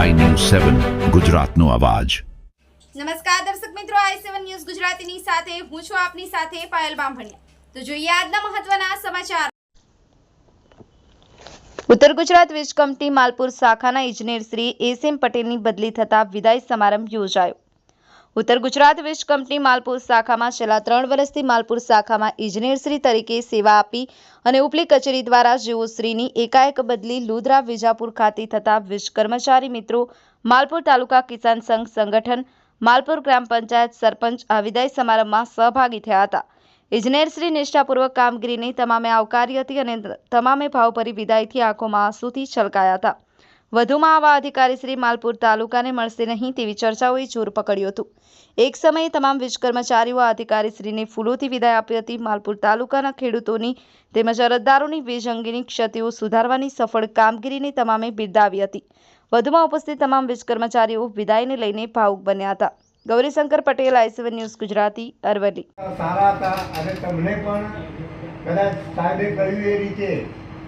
સેવન ગુજરાતનો અવાજ. નમસ્કાર દર્શક મિત્રો આઈ સેવન ન્યૂઝ ગુજરાતીની સાથે હું છું આપની સાથે પાયલ બામભણિયા. તો જોઈએ આજના મહત્વના સમાચાર. ઉત્તર ગુજરાત વીજ કંપની માલપુર શાખાના ઇજનેર શ્રી એસએમ પટેલની બદલી થતા વિદાય સમારંભ યોજાયો. ઉત્તર ગુજરાત વીજ કંપની માલપુર શાખામાં છેલ્લા ત્રણ વર્ષથી માલપુર શાખામાં ઇજનેરશ્રી તરીકે સેવા આપી અને ઉપલી કચેરી દ્વારા જેઓશ્રીની એકાએક બદલી લુધરા વિજાપુર ખાતે થતા વીજ કર્મચારી મિત્રો માલપુર તાલુકા કિસાન સંઘ સંગઠન માલપુર ગ્રામ પંચાયત સરપંચ આ વિદાય સમારંભમાં સહભાગી થયા હતા. ઇજનેરશ્રી નિષ્ઠાપૂર્વક કામગીરીની તમામે આવકારી હતી અને તમામે ભાવભરી વિદાયથી આંખોમાં આંસુથી છલકાયા હતા. વધુમાં આવા અધિકારી શ્રી માલપુર તાલુકાને મળશે નહીં તેવી ચર્ચાઓએ જોર પકડ્યું હતું. એક સમયે તમામ વીજ કર્મચારીઓ આ અધિકારીશ્રીને ફૂલોથી વિદાય આપી હતી. માલપુર તાલુકાના ખેડૂતોની તેમજ અરજદારોની વીજ અંગેની ક્ષતિઓ સુધારવાની સફળ કામગીરીને તમામે બિરદાવી હતી. વધુમાં ઉપસ્થિત તમામ વીજ કર્મચારીઓ વિદાયને લઈને ભાવુક બન્યા હતા. Gaurishankar Patel IC one news, Gujarati, Aravalli. કદાચ સાહેબે કહ્યું એ રીતે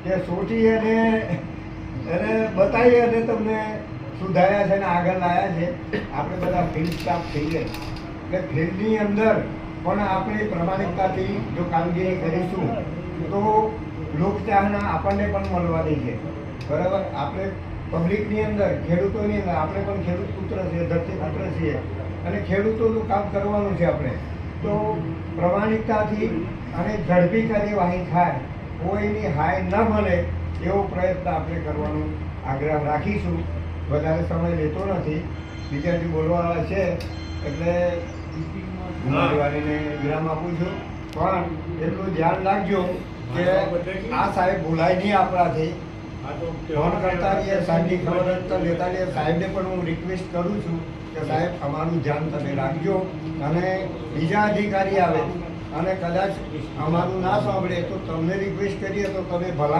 કે સોટી અને એને બતાવી અને તમને સુધાર્યા છે અને આગળ લાવ્યા છે. આપણે બધા ફિલ્ડ સ્ટાફ થઈએ એટલે ફિલ્ડની અંદર પણ આપણે પ્રમાણિકતાથી જો કામગીરી કરીશું, તો લોકચાહના આપણને પણ મળવાની છે. બરાબર? આપણે પબ્લિકની અંદર, ખેડૂતોની અંદર આપણે પણ ખેડૂત પુત્ર છીએ, ધરતી પુત્ર છીએ. અને ખેડૂતોનું કામ કરવાનું છે આપણે. તો પ્રમાણિકતાથી અને ઝડપી કાર્યવાહી થાય, કોઈની હાય ન મળે એવો પ્રયત્ન આપણે કરવાનો આગ્રહ રાખીશું? વધારે સમય લેતો નથી. બીજા જે બોલવાવાળા છે, એટલે ઉમેદવારીને વિરામ આપું છું. પણ એટલું ધ્યાન રાખજો કે આ સાહેબ ભૂલાય નહીં આપણાથી. ફોન કરતા રહીએ, સાહેબની ખબર જ લેતા રહીએ. સાહેબને પણ હું રિક્વેસ્ટ કરું છું કે સાહેબ, અમારું ધ્યાન તમે રાખજો અને બીજા અધિકારી આવે અને કદાચ અમારું ના સાંભળે તો તમને રિક્વેસ્ટ કરીએ તો તમે ભલા